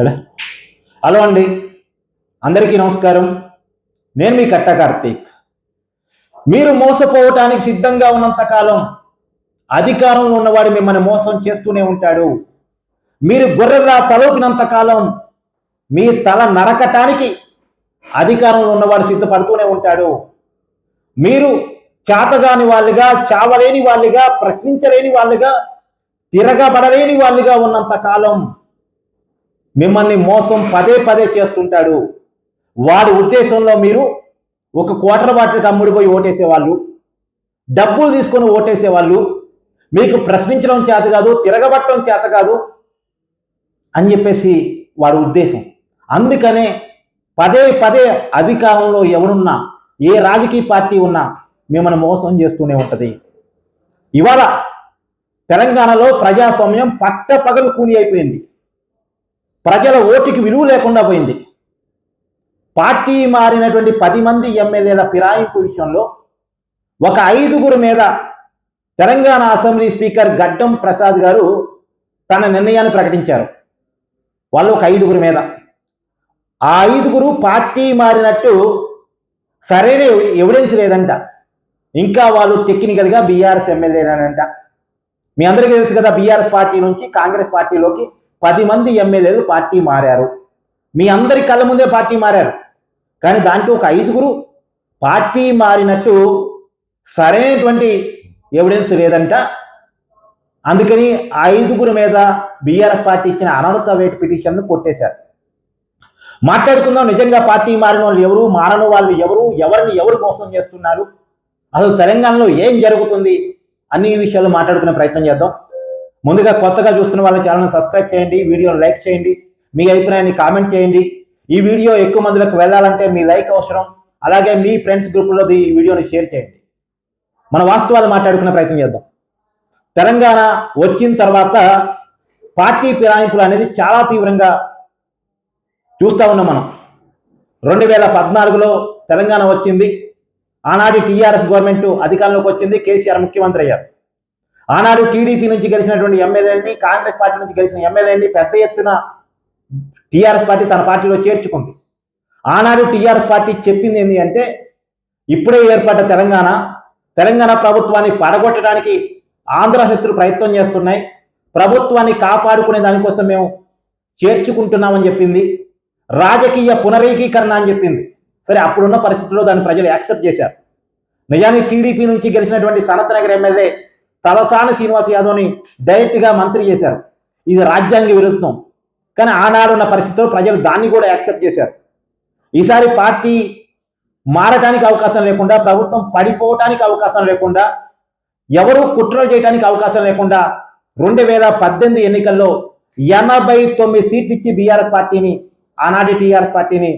సరే హలో అండి. అందరికీ నమస్కారం. నేను మీ కట్ట కార్తీక్. మీరు మోసపోవటానికి సిద్ధంగా ఉన్నంత కాలం అధికారంలో ఉన్నవాడు మిమ్మల్ని మోసం చేస్తూనే ఉంటాడు. మీరు గొర్రెలా తలోపినంత కాలం మీ తల నరకటానికి అధికారంలో ఉన్నవాడు సిద్ధపడుతూనే ఉంటాడు. మీరు చేతగాని వాళ్ళుగా చావలేని వాళ్ళుగా ప్రశ్నించలేని వాళ్ళుగా తిరగబడలేని వాళ్ళుగా ఉన్నంత కాలం మిమ్మల్ని మోసం పదే పదే చేస్తుంటాడు. వాడి ఉద్దేశంలో మీరు ఒక క్వార్టర్ బాటిల్కి అమ్ముడిపోయి ఓటేసేవాళ్ళు డబ్బులు తీసుకొని ఓటేసేవాళ్ళు మీకు ప్రశ్నించడం చేత కాదు తిరగబట్టడం చేత కాదు అని చెప్పేసి వాడి ఉద్దేశం. అందుకనే పదే పదే అధికారంలో ఎవరున్నా ఏ రాజకీయ పార్టీ ఉన్నా మిమ్మల్ని మోసం చేస్తూనే ఉంటుంది. ఇవాళ తెలంగాణలో ప్రజాస్వామ్యం పట్ట పగలు కూలి అయిపోయింది ప్రజల ఓటుకి విలువ లేకుండా పోయింది. పార్టీ మారినటువంటి పది మంది ఎమ్మెల్యేల ఫిరాయింపు విషయంలో ఒక ఐదుగురు మీద తెలంగాణ అసెంబ్లీ స్పీకర్ గడ్డం ప్రసాద్ గారు తన నిర్ణయాన్ని ప్రకటించారు. వాళ్ళు ఒక ఐదుగురు మీద. ఆ ఐదుగురు పార్టీ మారినట్టు సరైన ఎవిడెన్స్ లేదంట. ఇంకా వాళ్ళు టెక్నికల్గా బీఆర్ఎస్ ఎమ్మెల్యేనంట మీ అందరికీ తెలుసు కదా బీఆర్ఎస్ పార్టీ నుంచి కాంగ్రెస్ పార్టీలోకి పది మంది ఎమ్మెల్యేలు పార్టీ మారారు. మీ అందరి కళ్ళ ముందే పార్టీ మారారు. కానీ దాంట్లో ఒక ఐదుగురు పార్టీ మారినట్టు సరైనటువంటి ఎవిడెన్స్ లేదంట. అందుకని ఆ ఐదుగురు మీద బీఆర్ఎస్ పార్టీ ఇచ్చిన అనర్హత వేట్ పిటిషన్ను కొట్టేశారు. మాట్లాడుకుందాం. నిజంగా పార్టీ మారిన వాళ్ళు ఎవరు? మారని వాళ్ళు ఎవరు? ఎవరిని ఎవరు మోసం చేస్తున్నారు? అసలు తెలంగాణలో ఏం జరుగుతుంది? అన్ని విషయాలు మాట్లాడుకునే ప్రయత్నం చేద్దాం. ముందుగా కొత్తగా చూస్తున్న వాళ్ళ ఛానల్ సబ్స్క్రైబ్ చేయండి వీడియోని లైక్ చేయండి మీ అభిప్రాయాన్ని కామెంట్ చేయండి. ఈ వీడియో ఎక్కువ మందిలోకి వెళ్ళాలంటే మీ లైక్ అవసరం. అలాగే మీ ఫ్రెండ్స్ గ్రూపుల్లో ఈ వీడియోని షేర్ చేయండి. మన వాస్తవాలు మాట్లాడుకునే ప్రయత్నం చేద్దాం. తెలంగాణ వచ్చిన తర్వాత పార్టీ ఫిరాయింపులు అనేది చాలా తీవ్రంగా చూస్తూ ఉన్నాం మనం. రెండు వేల పద్నాలుగులో తెలంగాణ వచ్చింది. ఆనాటి టీఆర్ఎస్ గవర్నమెంట్ అధికారంలోకి వచ్చింది. కేసీఆర్ ముఖ్యమంత్రి అయ్యారు. ఆనాడు టీడీపీ నుంచి గెలిచినటువంటి ఎమ్మెల్యేని కాంగ్రెస్ పార్టీ నుంచి గెలిచిన ఎమ్మెల్యేని పెద్ద ఎత్తున టీఆర్ఎస్ పార్టీ తన పార్టీలో చేర్చుకుంది. ఆనాడు టీఆర్ఎస్ పార్టీ చెప్పింది ఏంటి అంటే ఇప్పుడే ఏర్పడ్డ తెలంగాణ తెలంగాణ ప్రభుత్వాన్ని పడగొట్టడానికి ఆంధ్ర శత్రులు ప్రయత్నం చేస్తున్నాయి. ప్రభుత్వాన్ని కాపాడుకునే దానికోసం మేము చేర్చుకుంటున్నామని చెప్పింది. రాజకీయ పునరేకీకరణ అని చెప్పింది. సరే అప్పుడున్న పరిస్థితుల్లో దాన్ని ప్రజలు యాక్సెప్ట్ చేశారు. నిజానికి టీడీపీ నుంచి గెలిచినటువంటి సనత్ నగర్ ఎమ్మెల్యే తలసాని శ్రీనివాస్ యాదవ్ని డైరెక్ట్గా మంత్రి చేశారు. ఇది రాజ్యాంగ విరుద్ధం. కానీ ఆనాడు ఉన్న పరిస్థితుల్లో ప్రజలు దాన్ని కూడా యాక్సెప్ట్ చేశారు. ఈసారి పార్టీ మారటానికి అవకాశం లేకుండా ప్రభుత్వం పడిపోవటానికి అవకాశం లేకుండా ఎవరు కుట్రలు చేయడానికి అవకాశం లేకుండా రెండు వేల పద్దెనిమిది ఎన్నికల్లో ఎనభై తొమ్మిది సీట్లు ఇచ్చి బీఆర్ఎస్ పార్టీని ఆనాటి టీఆర్ఎస్ పార్టీని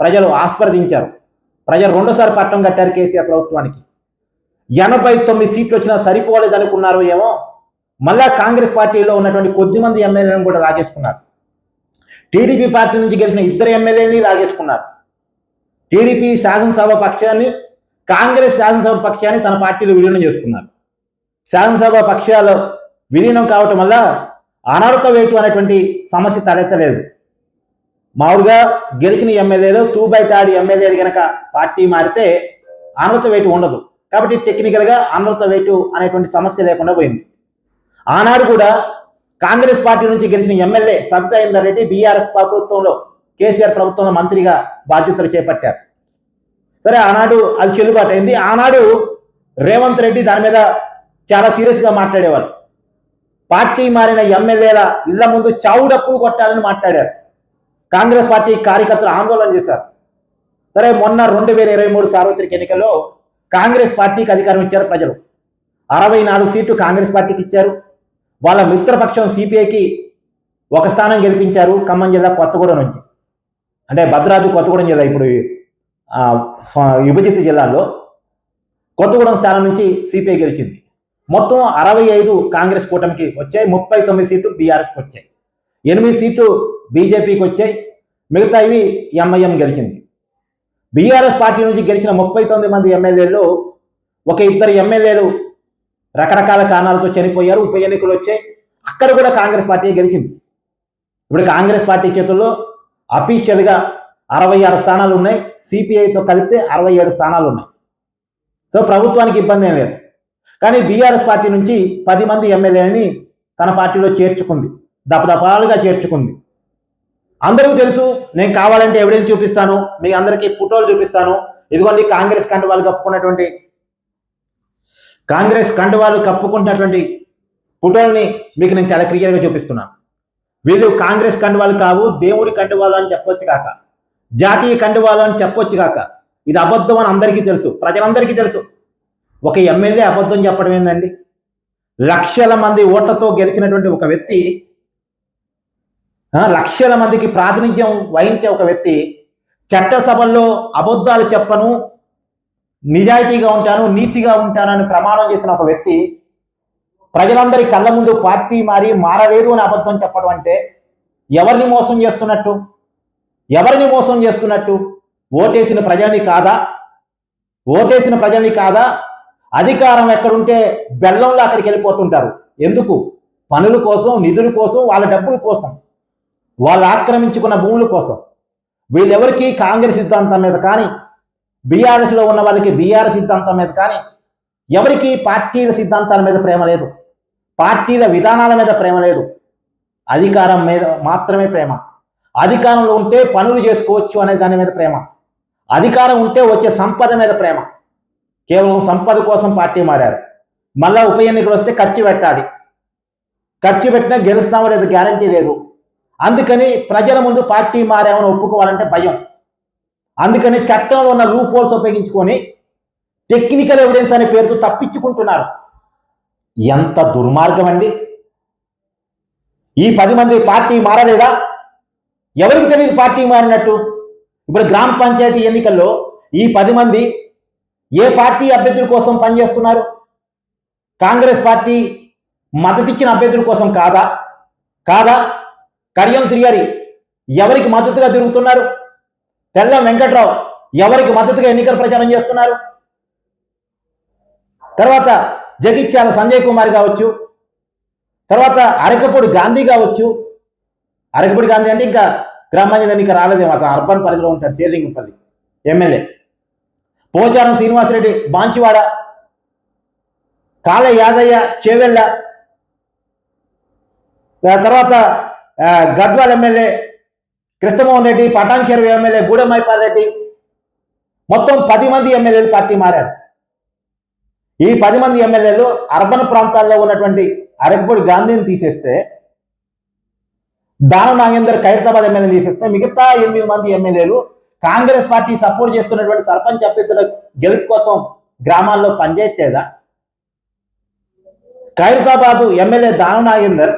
ప్రజలు ఆస్వాదించారు. ప్రజలు రెండోసారి పట్టం కట్టారు కేసీఆర్ ప్రభుత్వానికి. ఎనభై తొమ్మిది సీట్లు వచ్చినా సరిపోలేదు అనుకున్నారు ఏమో? మళ్ళా కాంగ్రెస్ పార్టీలో ఉన్నటువంటి కొద్ది మంది ఎమ్మెల్యేలను కూడా లాగేసుకున్నారు. టీడీపీ పార్టీ నుంచి గెలిచిన ఇద్దరు ఎమ్మెల్యేని లాగేసుకున్నారు. టీడీపీ శాసనసభ పక్షాన్ని కాంగ్రెస్ శాసనసభ పక్షాన్ని తన పార్టీలో విలీనం చేసుకున్నారు. శాసనసభ పక్షాలు విలీనం కావటం వల్ల అనర్హత వేటు అనేటువంటి సమస్య తలెత్తలేదు. మామూలుగా గెలిచిన ఎమ్మెల్యేలు టూ బై టాడి ఎమ్మెల్యేలు కనుక పార్టీ మారితే అనర్హత వేటు ఉండదు. కాబట్టి టెక్నికల్గా అనర్హత వేటు అనేటువంటి సమస్య లేకుండా పోయింది. ఆనాడు కూడా కాంగ్రెస్ పార్టీ నుంచి గెలిచిన ఎమ్మెల్యే సబితా ఇందర్ రెడ్డి బీఆర్ఎస్ ప్రభుత్వంలో కేసీఆర్ ప్రభుత్వంలో మంత్రిగా బాధ్యతలు చేపట్టారు. సరే ఆనాడు అది చెల్లుబాటు అయింది. ఆనాడు రేవంత్ రెడ్డి దాని మీద చాలా సీరియస్గా మాట్లాడేవారు. పార్టీ మారిన ఎమ్మెల్యేల ఇళ్ళ ముందు చావుడప్పు కొట్టాలని మాట్లాడారు. కాంగ్రెస్ పార్టీ కార్యకర్తలు ఆందోళన చేశారు. సరే మొన్న రెండు వేల ఇరవై మూడు సార్వత్రిక ఎన్నికల్లో కాంగ్రెస్ పార్టీకి అధికారం ఇచ్చారు ప్రజలు. అరవై నాలుగు సీట్లు కాంగ్రెస్ పార్టీకి ఇచ్చారు. వాళ్ళ మిత్రపక్షం సిపిఐకి ఒక స్థానం గెలిపించారు ఖమ్మం జిల్లా కొత్తగూడెం నుంచి. అంటే భద్రాద్రి కొత్తగూడెం జిల్లా ఇప్పుడు విభజిత జిల్లాలో కొత్తగూడెం స్థానం నుంచి సిపిఐ గెలిచింది. మొత్తం అరవై ఐదు కాంగ్రెస్ కూటమికి వచ్చాయి. ముప్పై తొమ్మిది సీట్లు బీఆర్ఎస్కి వచ్చాయి. ఎనిమిది సీట్లు బీజేపీకి వచ్చాయి. మిగతా ఇవి ఎంఐఎం గెలిచింది. బీఆర్ఎస్ పార్టీ నుంచి గెలిచిన ముప్పై తొమ్మిది మంది ఎమ్మెల్యేలు ఒక ఇద్దరు ఎమ్మెల్యేలు రకరకాల కారణాలతో చనిపోయారు. ఉప ఎన్నికలు వచ్చాయి అక్కడ కూడా కాంగ్రెస్ పార్టీ గెలిచింది. ఇప్పుడు కాంగ్రెస్ పార్టీ చేతుల్లో అఫీషియల్గా అరవై ఆరు స్థానాలు ఉన్నాయి. సిపిఐతో కలిపితే అరవై ఏడు స్థానాలు ఉన్నాయి. సో ప్రభుత్వానికి ఇబ్బంది ఏం లేదు. కానీ బీఆర్ఎస్ పార్టీ నుంచి పది మంది ఎమ్మెల్యేని తన పార్టీలో చేర్చుకుంది. దపదపాలుగా చేర్చుకుంది. అందరికీ తెలుసు నేను కావాలంటే ఎవిడెన్స్ చూపిస్తాను మీ అందరికీ ఫోటోలు చూపిస్తాను. ఇదిగోండి కాంగ్రెస్ కండువాలు కప్పుకున్నటువంటి కాంగ్రెస్ కండువాలు కప్పుకున్నటువంటి ఫోటోల్ని మీకు నేను చాలా క్లియర్గా చూపిస్తున్నాను. వీళ్ళు కాంగ్రెస్ కండువాలు కావు దేవుడి కండువాలు అని చెప్పొచ్చు కాక. జాతీయ కండువాలు అని చెప్పొచ్చు కాక. ఇది అబద్ధం అని అందరికీ తెలుసు ప్రజలందరికీ తెలుసు. ఒక ఎమ్మెల్యే అబద్ధం చెప్పడం ఏందండి? లక్షల మంది ఓట్లతో గెలిచినటువంటి ఒక వ్యక్తి లక్షల మందికి ప్రాతినిధ్యం వహించే ఒక వ్యక్తి చట్టసభల్లో అబద్ధాలు చెప్పను నిజాయితీగా ఉంటాను నీతిగా ఉంటానని ప్రమాణం చేసిన ఒక వ్యక్తి ప్రజలందరి కళ్ళ ముందు పార్టీ మారి మారలేదు అని అబద్ధం చెప్పడం అంటే ఎవరిని మోసం చేస్తున్నట్టు? ఎవరిని మోసం చేస్తున్నట్టు? ఓటేసిన ప్రజల్ని కాదా? ఓటేసిన ప్రజల్ని కాదా? అధికారం ఎక్కడుంటే బెల్లంలో అక్కడికి వెళ్ళిపోతుంటారు. ఎందుకు? పనుల కోసం నిధుల కోసం వాళ్ళ డబ్బుల కోసం. వాళ్ళు ఆక్రమించుకున్న భూముల కోసం. వీళ్ళెవరికి కాంగ్రెస్ సిద్ధాంతం మీద కానీ బీఆర్ఎస్లో ఉన్న వాళ్ళకి బీఆర్ఎస్ సిద్ధాంతం మీద కానీ ఎవరికి పార్టీల సిద్ధాంతాల మీద ప్రేమ లేదు. పార్టీల విధానాల మీద ప్రేమ లేదు. అధికారం మీద మాత్రమే ప్రేమ. అధికారంలో ఉంటే పనులు చేసుకోవచ్చు అనే దాని మీద ప్రేమ. అధికారం ఉంటే వచ్చే సంపద మీద ప్రేమ. కేవలం సంపద కోసం పార్టీ మారారు. మళ్ళా ఉప ఎన్నికలు వస్తే ఖర్చు పెట్టాలి. ఖర్చు పెట్టినా గెలుస్తామో లేదు గ్యారంటీ లేదు. అందుకని ప్రజల ముందు పార్టీ మారామని ఒప్పుకోవాలంటే భయం. అందుకని చట్టంలో ఉన్న లూప్ హోల్స్ ఉపయోగించుకొని టెక్నికల్ ఎవిడెన్స్ అనే పేరుతో తప్పించుకుంటున్నారు. ఎంత దుర్మార్గం అండి ఈ పది మంది పార్టీ మారలేదా? ఎవరికి తెలియదు పార్టీ మారినట్టు? ఇప్పుడు గ్రామ పంచాయతీ ఎన్నికల్లో ఈ పది మంది ఏ పార్టీ అభ్యర్థుల కోసం పనిచేస్తున్నారు? కాంగ్రెస్ పార్టీ మద్దతిచ్చిన అభ్యర్థుల కోసం కాదా? కాదా? కడియం శ్రీగారి ఎవరికి మద్దతుగా తిరుగుతున్నారు? తెల్లం వెంకట్రావు ఎవరికి మద్దతుగా ఎన్నికల ప్రచారం చేస్తున్నారు? తర్వాత జగిత్యాల సంజయ్ కుమార్ కావచ్చు తర్వాత అరకపూడి గాంధీ కావచ్చు. అరకపూడి గాంధీ అంటే ఇంకా గ్రామ పంచాయతీ ఎన్నిక రాలేదేమో అతను అర్బన్ పరిధిలో ఉంటాడు శేర్లింగంపల్లి ఎమ్మెల్యే. పోచారం శ్రీనివాసరెడ్డి బాంచివాడ కాళ యాదయ్య చేవెళ్ళ. తర్వాత గద్వాల్ ఎమ్మెల్యే కృష్ణమోహన్ రెడ్డి పటాన్ చెరువు ఎమ్మెల్యే గూడెమైపాల్ రెడ్డి మొత్తం పది మంది ఎమ్మెల్యేలు పార్టీ మారారు. ఈ పది మంది ఎమ్మెల్యేలు అర్బన్ ప్రాంతాల్లో ఉన్నటువంటి అరగపూడి గాంధీని తీసేస్తే దాన నాగేందర్ ఖైరతాబాద్ ఎమ్మెల్యేని తీసేస్తే మిగతా ఎనిమిది మంది ఎమ్మెల్యేలు కాంగ్రెస్ పార్టీ సపోర్ట్ చేస్తున్నటువంటి సర్పంచ్ అభ్యర్థుల గెలుపు కోసం గ్రామాల్లో పనిచేయట్లేదా? ఖైరతాబాద్ ఎమ్మెల్యే దాన నాగేందర్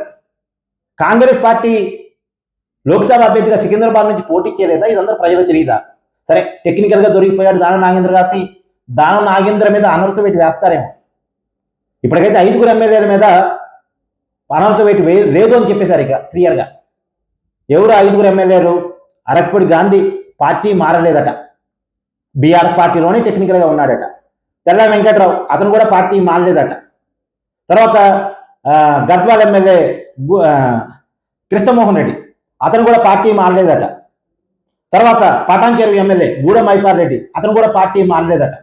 కాంగ్రెస్ పార్టీ లోక్సభ అభ్యర్థిగా సికింద్రాబాద్ నుంచి పోటీ చేయలేదా? ఇదంతా ప్రజలకు తెలియదా సరే టెక్నికల్గా దొరికిపోయాడు దానం నాగేంద్ర కాబట్టి దాన నాగేంద్ర మీద అనర్హత పెట్టి వేస్తారేమో. ఇప్పటికైతే ఐదుగురు ఎమ్మెల్యేల మీద అనర్హత పెట్టి వే లేదు అని చెప్పేశారు ఇక క్లియర్గా ఎవరు ఐదుగురు ఎమ్మెల్యేలు? అరక్పూడి గాంధీ పార్టీ మారలేదట. బీఆర్ఎస్ పార్టీలోనే టెక్నికల్గా ఉన్నాడట. తెల్ల వెంకట్రావు అతను కూడా పార్టీ మారలేదట. తర్వాత గద్వాల్ ఎమ్మెల్యే కృష్ణమోహన్ రెడ్డి. అతను కూడా పార్టీ మారలేదట. తర్వాత పటాన్ ఎమ్మెల్యే గూడెం మైపాల్ రెడ్డి. అతను కూడా పార్టీ మారలేదట.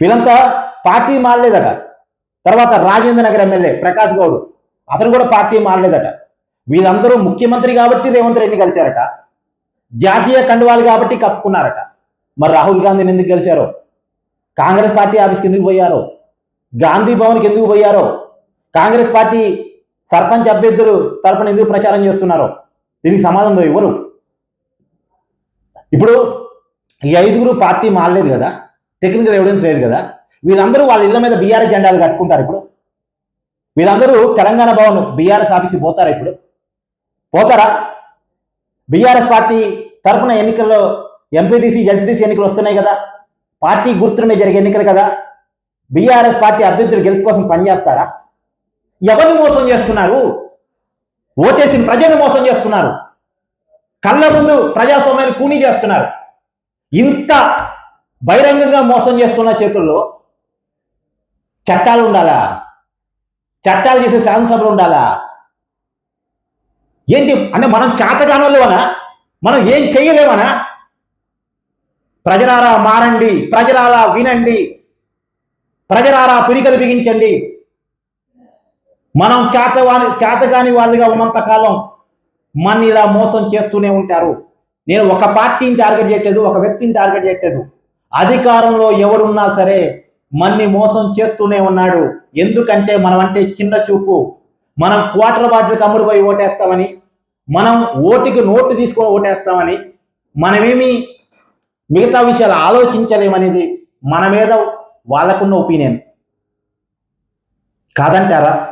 వీళ్ళంతా పార్టీ మారలేదట. తర్వాత రాజేంద్ర నగర్ ఎమ్మెల్యే ప్రకాష్ గౌడ్. అతను కూడా పార్టీ మారలేదట. వీళ్ళందరూ ముఖ్యమంత్రి కాబట్టి రేవంత్ రెడ్డిని కలిశారట. జాతీయ కండువాలు కాబట్టి కప్పుకున్నారట. మరి రాహుల్ గాంధీని ఎందుకు గెలిచారో కాంగ్రెస్ పార్టీ ఆఫీస్కి ఎందుకు పోయారో? గాంధీ భవన్కి ఎందుకు పోయారో? కాంగ్రెస్ పార్టీ సర్పంచ్ అభ్యర్థులు తరపున ఎందుకు ప్రచారం చేస్తున్నారో? దీనికి సమాధానం ఇవ్వరు ఇప్పుడు ఈ ఐదుగురు పార్టీ మారలేదు కదా టెక్నికల్ ఎవిడెన్స్ లేదు కదా వీళ్ళందరూ వాళ్ళ ఇళ్ళ మీద బీఆర్ఎస్ జెండాలు కట్టుకుంటారు ఇప్పుడు. వీళ్ళందరూ తెలంగాణ భవన్ బీఆర్ఎస్ ఆఫీస్కి పోతారా ఇప్పుడు? పోతారా? బీఆర్ఎస్ పార్టీ తరపున ఎన్నికల్లో ఎంపీటీసీ జడ్పీటీసీ ఎన్నికలు వస్తున్నాయి కదా పార్టీ గుర్తుండే జరిగే ఎన్నికలు కదా బీఆర్ఎస్ పార్టీ అభ్యర్థులు గెలుపు కోసం పనిచేస్తారా? ఎవరిని మోసం చేస్తున్నారు? ఓటేసిన ప్రజల్ని మోసం చేస్తున్నారు. కళ్ళ ముందు ప్రజాస్వామ్యాన్ని కూనీ చేస్తున్నారు. ఇంత బహిరంగంగా మోసం చేస్తున్న చేతుల్లో చట్టాలు ఉండాలా? చట్టాలు చేసే శాసనసభలు ఉండాలా? ఏంటి? అంటే మనం చేతగానోళ్ళవనా మనం ఏం చేయలేమనా? ప్రజలారా మారండి ప్రజలారా వినండి ప్రజలారా పిడికలు బిగించండి మనం చేతవాని చేతగాని వాళ్ళుగా ఉన్నంత కాలం మన ఇలా మోసం చేస్తూనే ఉంటారు. నేను ఒక పార్టీని టార్గెట్ చేయట్లేదు ఒక వ్యక్తిని టార్గెట్ చేయట్లేదు. అధికారంలో ఎవరున్నా సరే మన్ని మోసం చేస్తూనే ఉన్నాడు. ఎందుకంటే మనం అంటే చిన్న చూపు. మనం క్వార్టర్ బాటిల్కి అమ్ముడుపోయి ఓటేస్తామని మనం ఓటుకి నోటు తీసుకొని ఓటేస్తామని మనమేమి మిగతా విషయాలు ఆలోచించలేమనేది మన మీద వాళ్ళకున్న ఒపీనియన్. కాదంటారా?